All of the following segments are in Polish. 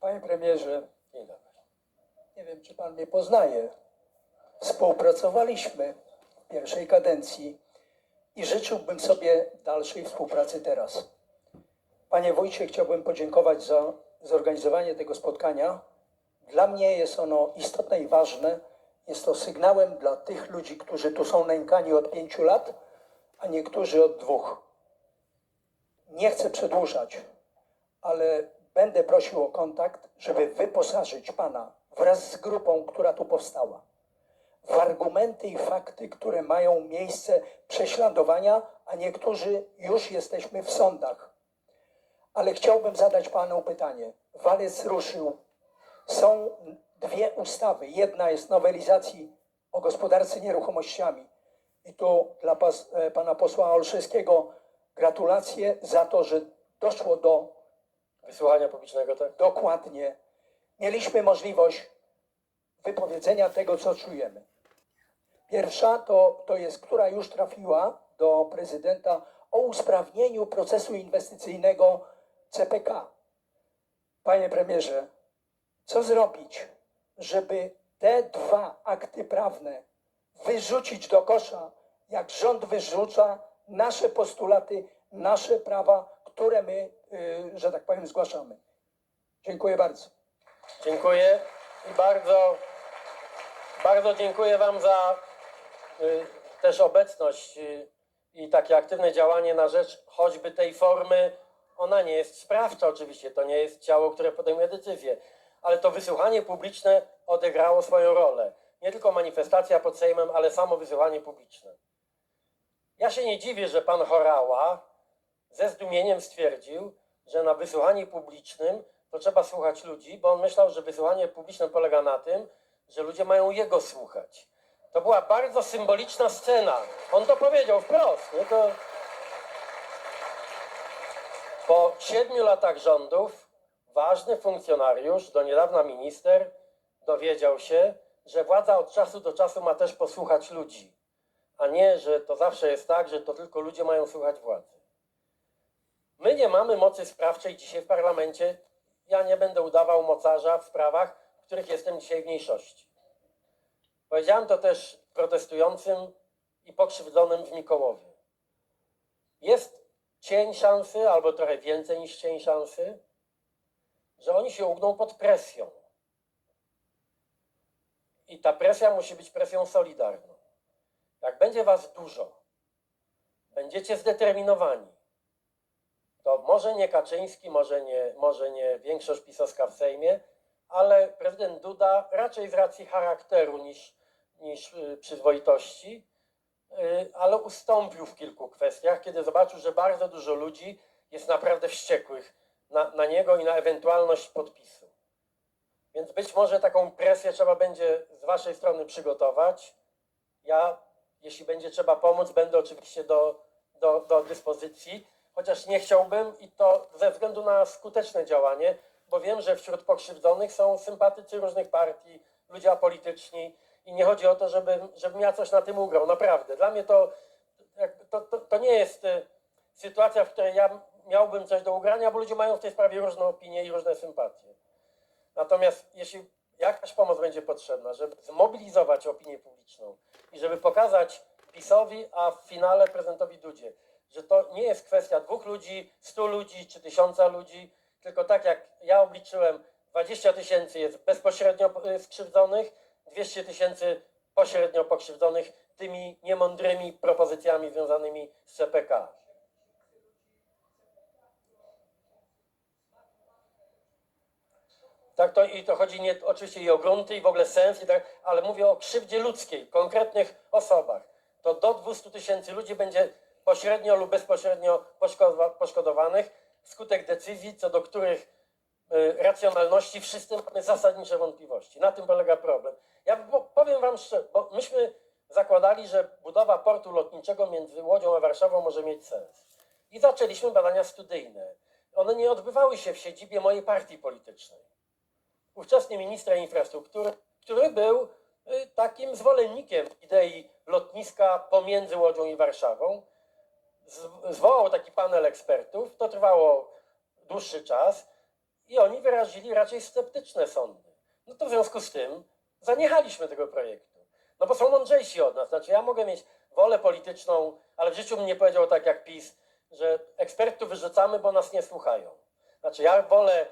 Panie premierze, nie wiem, czy pan mnie poznaje. Współpracowaliśmy w pierwszej kadencji i życzyłbym sobie dalszej współpracy teraz. Panie wójcie, chciałbym podziękować za zorganizowanie tego spotkania. Dla mnie jest ono istotne i ważne. Jest to sygnałem dla tych ludzi, którzy tu są nękani od pięciu lat, a niektórzy od dwóch. Nie chcę przedłużać, ale będę prosił o kontakt, żeby wyposażyć Pana wraz z grupą, która tu powstała, w argumenty i fakty, które mają miejsce prześladowania, a niektórzy już jesteśmy w sądach. Ale chciałbym zadać Panu pytanie. Walec ruszył. Są dwie ustawy. Jedna jest nowelizacji o gospodarce nieruchomościami. I tu dla pas, e, Pana posła Olszewskiego gratulacje za to, że doszło do Wysłuchania publicznego, tak? dokładnie mieliśmy możliwość wypowiedzenia tego, co czujemy. Pierwsza to, to jest, która już trafiła do prezydenta o usprawnieniu procesu inwestycyjnego CPK. Panie premierze, co zrobić, żeby te dwa akty prawne wyrzucić do kosza, jak rząd wyrzuca nasze postulaty, nasze prawa, które my, że tak powiem, zgłaszamy? Dziękuję bardzo. Dziękuję i bardzo, bardzo dziękuję Wam za y, też obecność y, i takie aktywne działanie na rzecz choćby tej formy. Ona nie jest sprawcza oczywiście, to nie jest ciało, które podejmuje decyzje, ale to wysłuchanie publiczne odegrało swoją rolę. Nie tylko manifestacja pod Sejmem, ale samo wysłuchanie publiczne. Ja się nie dziwię, że pan Horała ze zdumieniem stwierdził, że na wysłuchaniu publicznym to trzeba słuchać ludzi, bo on myślał, że wysłuchanie publiczne polega na tym, że ludzie mają jego słuchać. To była bardzo symboliczna scena. On to powiedział wprost. Nie? To... Po siedmiu latach rządów ważny funkcjonariusz, do niedawna minister, dowiedział się, że władza od czasu do czasu ma też posłuchać ludzi, a nie, że to zawsze jest tak, że to tylko ludzie mają słuchać władzy. My nie mamy mocy sprawczej dzisiaj w parlamencie. Ja nie będę udawał mocarza w sprawach, w których jestem dzisiaj w mniejszości. Powiedziałem to też protestującym i pokrzywdzonym w Mikołowie. Jest cień szansy, albo trochę więcej niż cień szansy, że oni się ugną pod presją. I ta presja musi być presją solidarną. Jak będzie was dużo, będziecie zdeterminowani, może nie Kaczyński, może nie, może nie większość pisowska w Sejmie, ale prezydent Duda raczej z racji charakteru niż, niż y, przyzwoitości, y, ale ustąpił w kilku kwestiach, kiedy zobaczył, że bardzo dużo ludzi jest naprawdę wściekłych na, na niego i na ewentualność podpisu. Więc być może taką presję trzeba będzie z waszej strony przygotować. Ja, jeśli będzie trzeba pomóc, będę oczywiście do, do, do dyspozycji, chociaż nie chciałbym i to ze względu na skuteczne działanie, bo wiem, że wśród pokrzywdzonych są sympatycy różnych partii, ludzie apolityczni i nie chodzi o to, żebym, żebym ja coś na tym ugrał, naprawdę. Dla mnie to, to, to, to nie jest y, sytuacja, w której ja miałbym coś do ugrania, bo ludzie mają w tej sprawie różne opinie i różne sympatie. Natomiast jeśli jakaś pomoc będzie potrzebna, żeby zmobilizować opinię publiczną i żeby pokazać PiSowi, a w finale prezydentowi Dudzie, że to nie jest kwestia dwóch ludzi, stu ludzi czy tysiąca ludzi, tylko tak jak ja obliczyłem, 20 tysięcy jest bezpośrednio y, skrzywdzonych, 200 tysięcy pośrednio pokrzywdzonych tymi niemądrymi propozycjami związanymi z CPK. Tak, to, i to chodzi nie, oczywiście i o grunty, i w ogóle sens, i tak, ale mówię o krzywdzie ludzkiej, konkretnych osobach. To do 200 tysięcy ludzi będzie pośrednio lub bezpośrednio poszkodowa- poszkodowanych wskutek decyzji, co do których y, racjonalności wszyscy mamy zasadnicze wątpliwości. Na tym polega problem. Ja powiem Wam szczerze, bo myśmy zakładali, że budowa portu lotniczego między Łodzią a Warszawą może mieć sens. I zaczęliśmy badania studyjne. One nie odbywały się w siedzibie mojej partii politycznej ówczesny minister infrastruktury, który był y, takim zwolennikiem idei lotniska pomiędzy Łodzią i Warszawą. Zwołał taki panel ekspertów, to trwało dłuższy czas i oni wyrazili raczej sceptyczne sądy. No to w związku z tym zaniechaliśmy tego projektu. No bo są mądrzejsi od nas. Znaczy ja mogę mieć wolę polityczną, ale w życiu bym nie powiedział tak jak PiS, że ekspertów wyrzucamy, bo nas nie słuchają. Znaczy ja wolę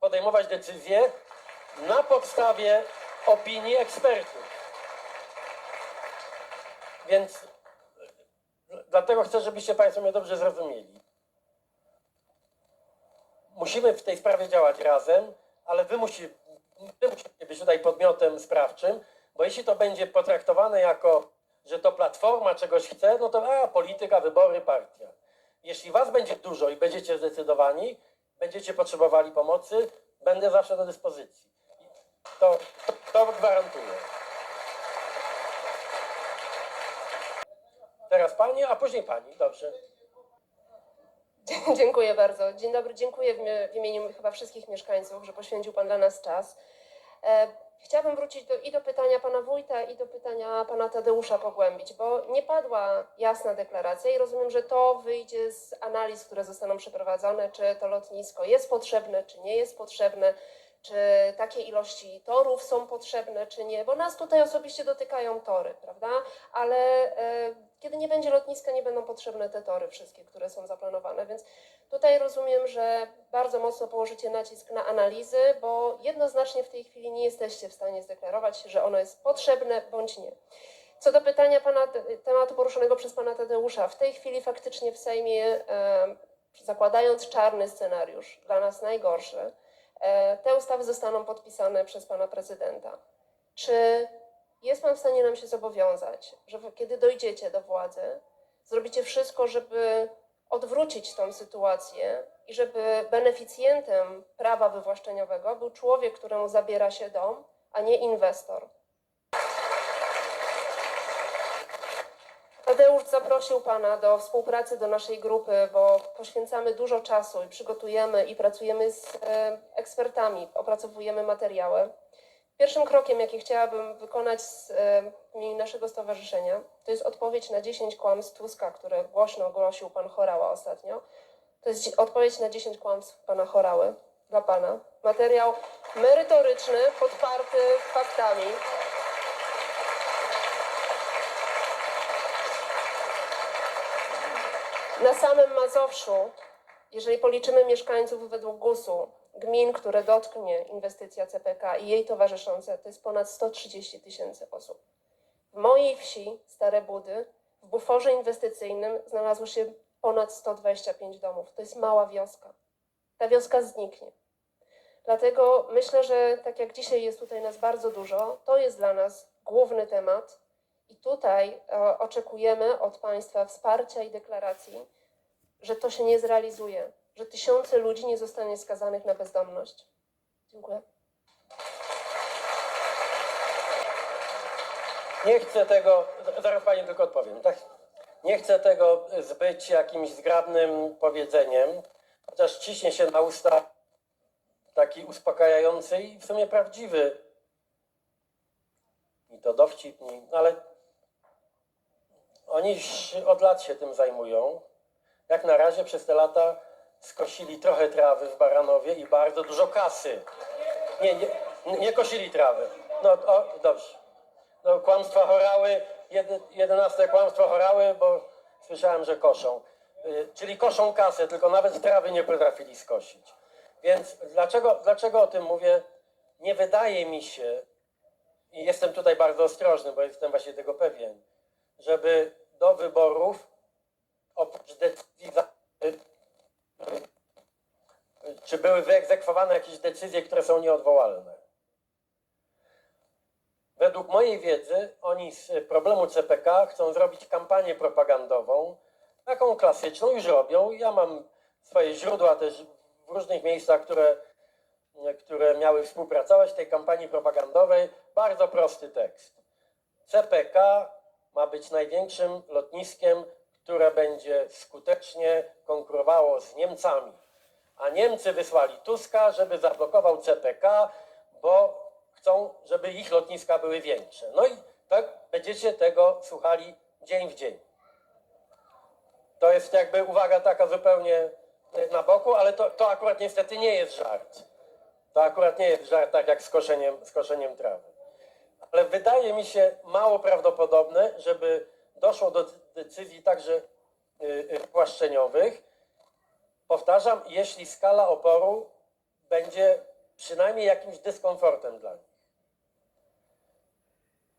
podejmować decyzje na podstawie opinii ekspertów. Więc dlatego chcę, żebyście Państwo mnie dobrze zrozumieli. Musimy w tej sprawie działać razem, ale wy, musi, być tutaj podmiotem sprawczym, bo jeśli to będzie potraktowane jako, że to platforma czegoś chce, no to a, polityka, wybory, partia. Jeśli was będzie dużo i będziecie zdecydowani, będziecie potrzebowali pomocy, będę zawsze do dyspozycji. To, to gwarantuję. Teraz pani, a później pani, dobrze. Dziękuję bardzo. Dzień dobry, dziękuję w, mie- w imieniu chyba wszystkich mieszkańców, że poświęcił Pan dla nas czas. E, chciałabym wrócić do, i do pytania Pana Wójta, i do pytania Pana Tadeusza pogłębić, bo nie padła jasna deklaracja i rozumiem, że to wyjdzie z analiz, które zostaną przeprowadzone, czy to lotnisko jest potrzebne, czy nie jest potrzebne, czy takie ilości torów są potrzebne, czy nie, bo nas tutaj osobiście dotykają tory, prawda? Ale e, kiedy nie będzie lotniska, nie będą potrzebne te tory wszystkie, które są zaplanowane, więc tutaj rozumiem, że bardzo mocno położycie nacisk na analizy, bo jednoznacznie w tej chwili nie jesteście w stanie zdeklarować, że ono jest potrzebne bądź nie. Co do pytania pana, tematu poruszonego przez pana Tadeusza, w tej chwili faktycznie w Sejmie, e, zakładając czarny scenariusz, dla nas najgorszy, te ustawy zostaną podpisane przez pana prezydenta. Czy jest pan w stanie nam się zobowiązać, że kiedy dojdziecie do władzy, zrobicie wszystko, żeby odwrócić tą sytuację i żeby beneficjentem prawa wywłaszczeniowego był człowiek, któremu zabiera się dom, a nie inwestor? Tadeusz zaprosił Pana do współpracy do naszej grupy, bo poświęcamy dużo czasu i przygotujemy i pracujemy z e, ekspertami, opracowujemy materiały. Pierwszym krokiem, jaki chciałabym wykonać e, w imieniu naszego stowarzyszenia, to jest odpowiedź na 10 kłamstw Tuska, które głośno ogłosił Pan Chorała ostatnio. To jest odpowiedź na 10 kłamstw Pana Chorały dla Pana. Materiał merytoryczny, podparty faktami. Na samym Mazowszu, jeżeli policzymy mieszkańców według GUS-u, gmin, które dotknie inwestycja CPK i jej towarzyszące, to jest ponad 130 tysięcy osób. W mojej wsi, Stare Budy, w buforze inwestycyjnym znalazło się ponad 125 domów. To jest mała wioska. Ta wioska zniknie. Dlatego myślę, że tak jak dzisiaj jest tutaj nas bardzo dużo, to jest dla nas główny temat i tutaj e, oczekujemy od Państwa wsparcia i deklaracji, że to się nie zrealizuje, że tysiące ludzi nie zostanie skazanych na bezdomność. Dziękuję. Nie chcę tego, zaraz pani tylko odpowiem, tak? Nie chcę tego zbyć jakimś zgrabnym powiedzeniem, chociaż ciśnie się na usta taki uspokajający i w sumie prawdziwy. I to dowcip, ni- no ale oni od lat się tym zajmują. Jak na razie przez te lata skosili trochę trawy w Baranowie i bardzo dużo kasy. Nie, nie, nie kosili trawy. No o, dobrze. No, kłamstwa chorały, jedenaste kłamstwo chorały, bo słyszałem, że koszą. Y, czyli koszą kasę, tylko nawet trawy nie potrafili skosić. Więc dlaczego, dlaczego o tym mówię? Nie wydaje mi się, i jestem tutaj bardzo ostrożny, bo jestem właśnie tego pewien, żeby do wyborów oprócz decyzji, czy były wyegzekwowane jakieś decyzje, które są nieodwołalne. Według mojej wiedzy oni z problemu CPK chcą zrobić kampanię propagandową, taką klasyczną już robią. Ja mam swoje źródła też w różnych miejscach, które, które miały współpracować w tej kampanii propagandowej. Bardzo prosty tekst. CPK ma być największym lotniskiem, które będzie skutecznie konkurowało z Niemcami. A Niemcy wysłali Tuska, żeby zablokował CPK, bo chcą, żeby ich lotniska były większe. No i tak będziecie tego słuchali dzień w dzień. To jest jakby uwaga taka zupełnie na boku, ale to, to akurat niestety nie jest żart. To akurat nie jest żart tak jak z koszeniem, z koszeniem trawy. Ale wydaje mi się mało prawdopodobne, żeby doszło do decyzji także y, y, płaszczeniowych. Powtarzam, jeśli skala oporu będzie przynajmniej jakimś dyskomfortem dla nich.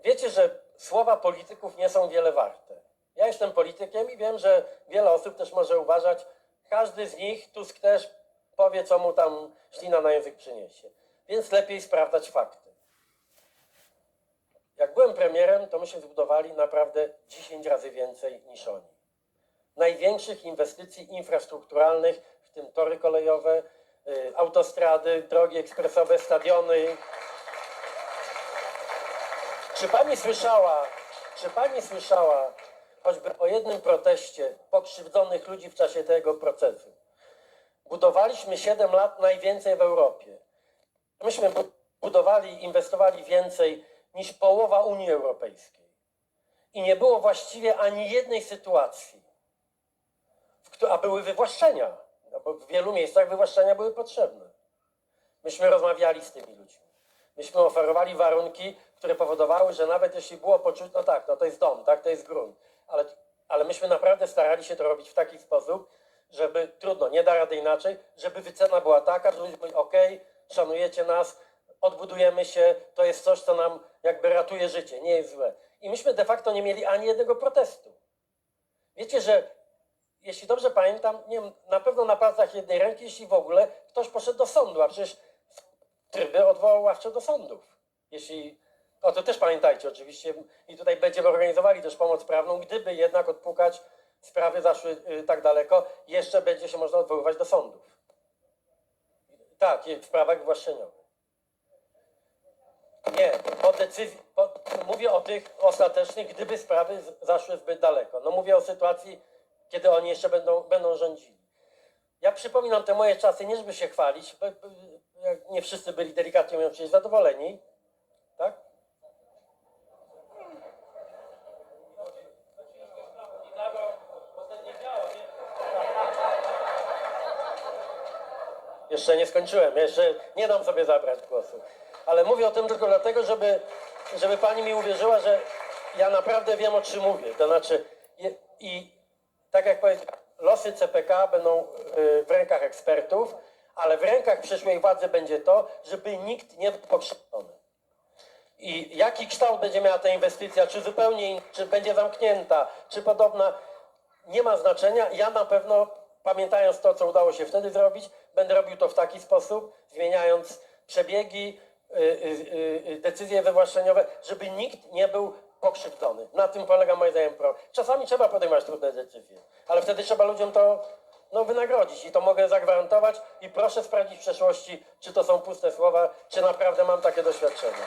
Wiecie, że słowa polityków nie są wiele warte. Ja jestem politykiem i wiem, że wiele osób też może uważać, każdy z nich, Tusk też powie, co mu tam ślina na język przyniesie. Więc lepiej sprawdzać fakty. Jak byłem premierem, to myśmy zbudowali naprawdę 10 razy więcej niż oni. Największych inwestycji infrastrukturalnych, w tym tory kolejowe, y, autostrady, drogi ekspresowe, stadiony, czy pani słyszała, czy pani słyszała choćby o jednym proteście pokrzywdzonych ludzi w czasie tego procesu? Budowaliśmy 7 lat najwięcej w Europie. Myśmy bu- budowali, inwestowali więcej niż połowa Unii Europejskiej. I nie było właściwie ani jednej sytuacji, a były wywłaszczenia, no bo w wielu miejscach wywłaszczenia były potrzebne. Myśmy rozmawiali z tymi ludźmi. Myśmy oferowali warunki, które powodowały, że nawet jeśli było poczuć, no tak, no to jest dom, tak, to jest grunt, ale, ale myśmy naprawdę starali się to robić w taki sposób, żeby, trudno, nie da rady inaczej, żeby wycena była taka, że ludzie mówili, okej, szanujecie nas, odbudujemy się, to jest coś, co nam jakby ratuje życie, nie jest złe. I myśmy de facto nie mieli ani jednego protestu. Wiecie, że jeśli dobrze pamiętam, nie wiem, na pewno na palcach jednej ręki, jeśli w ogóle ktoś poszedł do sądu, a przecież tryby odwoławcze do sądów. Jeśli, o to też pamiętajcie oczywiście i tutaj będziemy organizowali też pomoc prawną, gdyby jednak odpukać sprawy zaszły y, tak daleko, jeszcze będzie się można odwoływać do sądów. Tak, w sprawach wywłaszczeniowych. Nie, po decyzji, po, mówię o tych ostatecznych, gdyby sprawy zaszły zbyt daleko. No mówię o sytuacji, kiedy oni jeszcze będą, będą rządzili. Ja przypominam te moje czasy, nie żeby się chwalić, bo, bo, nie wszyscy byli delikatnie mówiąc zadowoleni, tak? Jeszcze nie skończyłem, jeszcze nie dam sobie zabrać głosu. Ale mówię o tym tylko dlatego, żeby, żeby pani mi uwierzyła, że ja naprawdę wiem, o czym mówię. To znaczy, je, i tak jak powiedziałem, losy CPK będą y, w rękach ekspertów, ale w rękach przyszłej władzy będzie to, żeby nikt nie był pokrzywdzony. I jaki kształt będzie miała ta inwestycja, czy zupełnie, czy będzie zamknięta, czy podobna, nie ma znaczenia. Ja na pewno, pamiętając to, co udało się wtedy zrobić, będę robił to w taki sposób, zmieniając przebiegi, decyzje wywłaszczeniowe, żeby nikt nie był pokrzywdzony. Na tym polega moim zdaniem pro. Czasami trzeba podejmować trudne decyzje, ale wtedy trzeba ludziom to no, wynagrodzić i to mogę zagwarantować i proszę sprawdzić w przeszłości, czy to są puste słowa, czy naprawdę mam takie doświadczenia.